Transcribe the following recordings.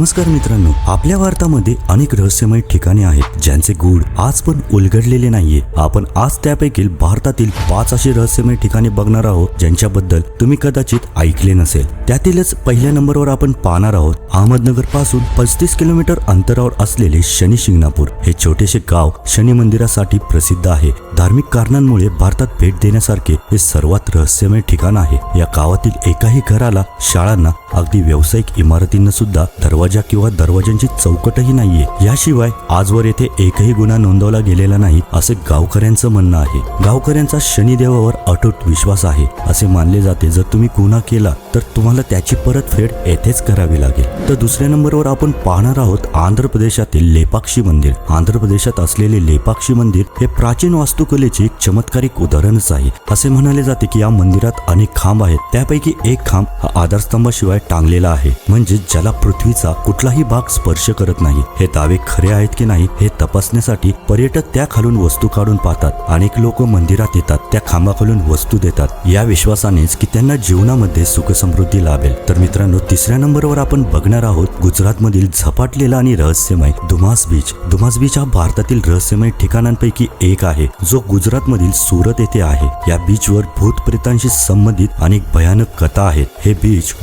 नमस्कार मित्रांनो आपल्या भारतामध्ये अनेक रहस्यमय ठिकाणे आहेत ज्यांचे गूढ आज पण उलगडलेले नाहीये. आपण आज त्यापैकी भारतातील पाच अशी रहस्यमय ठिकाणे बघणार आहोत ज्यांच्याबद्दल तुम्ही कदाचित ऐकले नसेल. त्यातीलच पहिल्या नंबरवर आपण पाहणार आहोत अहमदनगरपासून पस्तीस किलोमीटर अंतरावर असलेले शनी शिंगणापूर. हे छोटेसे गाव शनी मंदिरासाठी प्रसिद्ध आहे. धार्मिक कारणांमुळे भारतात भेट देण्यासारखे हे सर्वात रहस्यमय ठिकाण आहे. या गावातील एकाही घराला शाळांना अगदी व्यावसायिक इमारतींना सुद्धा दरवाजा किंवा दरवाजांची चौकटही नाहीये. याशिवाय आजवर येथे एकही गुन्हा नोंदवला गेलेला नाही असे गावकऱ्यांचं म्हणणं आहे. गावकऱ्यांचा शनिदेवावर अटूट विश्वास आहे असे मानले जाते. जर तुम्ही गुन्हा केला तर तुम्हाला त्याची परतफेड येथेच करावी लागेल. तर दुसऱ्या नंबरवर आपण पाहणार आहोत आंध्र प्रदेशातील लेपाक्षी मंदिर. आंध्र प्रदेशात असलेले लेपाक्षी मंदिर हे प्राचीन वास्तुकलेचे एक चमत्कारिक उदाहरणच आहे. असे म्हणाले जाते की या मंदिरात अनेक खांब आहेत. त्यापैकी एक खांब हा आधारस्तंभाशिवाय टांगलेला आहे. म्हणजे ज्याला पृथ्वीचा कुठलाही भाग स्पर्श करत नाही. हे दावे खरे आहेत की नाही हे तपासण्यासाठी पर्यटक त्या खालून वस्तू काढून पाहतात. अनेक लोक मंदिरात येतात त्या खांबाखालून वस्तू देतात. या विश्वासानेच की त्यांना जीवनामध्ये सुख समृद्धी लाभेल. तर मित्रांनो तिसऱ्या नंबरवर आपण बघणार आहोत गुजरातमधील झपाटलेला आणि रहस्यमय दुमास बीच. दुमास बीच हा भारतातील रहस्यमय ठिकाणांपैकी एक आहे. जो गुजरातमधील सुरत येथे आहे. या बीचवर भूत प्रेतांशी संबंधित अनेक भयानक कथा आहेत. हे बीच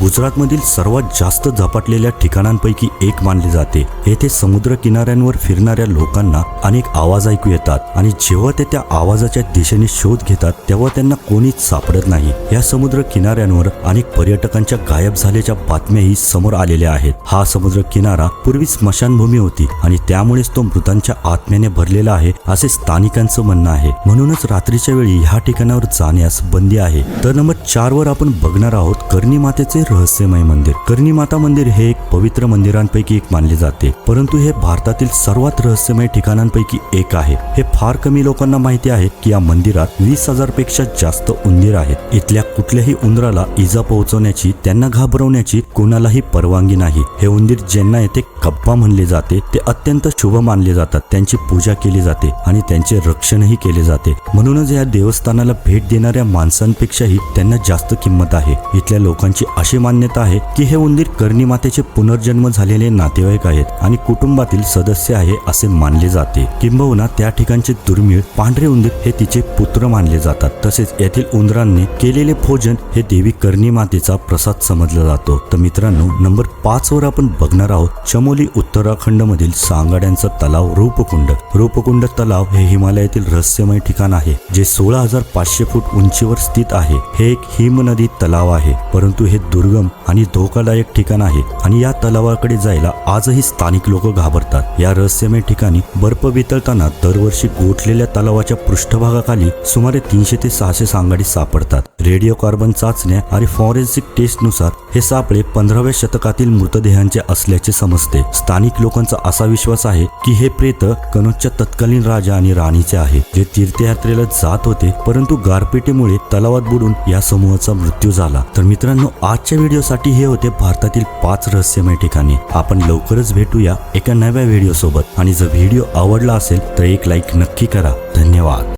गुजरातमधील सर्वात जास्त झपाटलेल्या ठिकाणांपैकी एक मानले जाते. येथे समुद्र किनाऱ्यांवर फिरणाऱ्या लोकांना अनेक आवाज ऐकू येतात आणि जेव्हा ते त्या आवाजाच्या दिशेने शोध घेतात तेव्हा त्यांना कोणीच सापडत नाही. या समुद्र किनाऱ्यांवर अनेक पर्यटकांच्या गायब झाल्याच्या बातम्याही समोर आलेल्या आहेत. हा समुद्र किनारा पूर्वी स्मशानभूमी होती आणि त्यामुळेच तो मृतांच्या आत्म्याने भरलेला आहे असे स्थानिकांचं म्हणणं आहे. म्हणूनच रात्रीच्या वेळी ह्या ठिकाणावर जाण्यास बंदी आहे. तर नंबर चार वर आपण बघणार आहोत कर्णी मातेचे रहस्यमय मंदिर कर्णी माता मंदिर हे एक पवित्र मंदिरांपैकी एक मानले जाते. परंतु हे भारतातील सर्वात रहस्यमय ठिकाणांपैकी एक आहे. हे फार कमी लोकांना माहिती आहे की या मंदिरात वीस हजारपेक्षा जास्त उंदीर आहेत. इथल्या कुठल्याही उंदराला इजा पोहोचवण्याची त्यांना घाबरवण्याची कोणालाही परवानगी नाही. हे उंदीर ज्यांना येथे कप्पा म्हणले जाते ते अत्यंत शुभ मानले जातात. त्यांची पूजा केली जाते आणि त्यांचे रक्षणही केले जाते. म्हणूनच या देवस्थानाला भेट देणाऱ्या माणसांपेक्षाही त्यांना जास्त किंमत आहे. इथल्या लोकांची अशी मान्यता आहे की हे उंदीर कर्णी मातेचे पुनर्जन्म झालेले नातेवाईक आहेत आणि कुटुंबातील सदस्य आहे असे मानले जाते. किंबहुना त्या ठिकाणचे दुर्मिळ पांढरे उंदीर हे तिचे पुत्र मानले जातात. तसेच येथील उंदरांनी केलेले भोजन हे देवी कर्णी मातेचा प्रसाद समजला जातो. तर मित्रांनो नंबर पाच वर आपण बघणार आहोत चमोली उत्तराखंड मधील सांगाड्यांचा तलाव रूपकुंड. रूपकुंड तलाव हे हिमालयातील रहस्यमय ठिकाण आहे जे सोळा हजार पाचशे फूट उंचीवर स्थित आहे. हे एक हिमनदी तलाव आहे परंतु हे दुर्गम आणि धोकादायक ठिकाण आहे आणि या तलावाकडे जायला आजही स्थानिक लोक घाबरतात. या रहस्यमय ठिकाणी बर्फ वितळताना दरवर्षी गोठलेल्या तलावाच्या पृष्ठभागाखाली सुमारे तीनशे ते सहाशे सांगाडी सापडतात. रेडिओ कार्बन चाचण्या आणि फॉरेन्सिक टेस्टनुसार हे सापळे पंधराव्या शतकातील मृतदेहांचे असल्याचे समजते. स्थानिक लोकांचा असा विश्वास आहे की हे प्रेत कनोजच्या तत्कालीन राजा आणि राणीचे आहे जे तीर्थयात्रेला जात होते परंतु गारपेटीमुळे तलावात बुडून या समूहाचा मृत्यू झाला. तर मित्रांनो आजच्या व्हिडिओसाठी हे होते भारतातील पाच रहस्य. रहस्यमय ठिकाणी. आपण लवकरच भेटूया एका नव्या व्हिडिओ सोबत आणि जर व्हिडिओ आवडला असेल तर एक लाईक नक्की करा. धन्यवाद.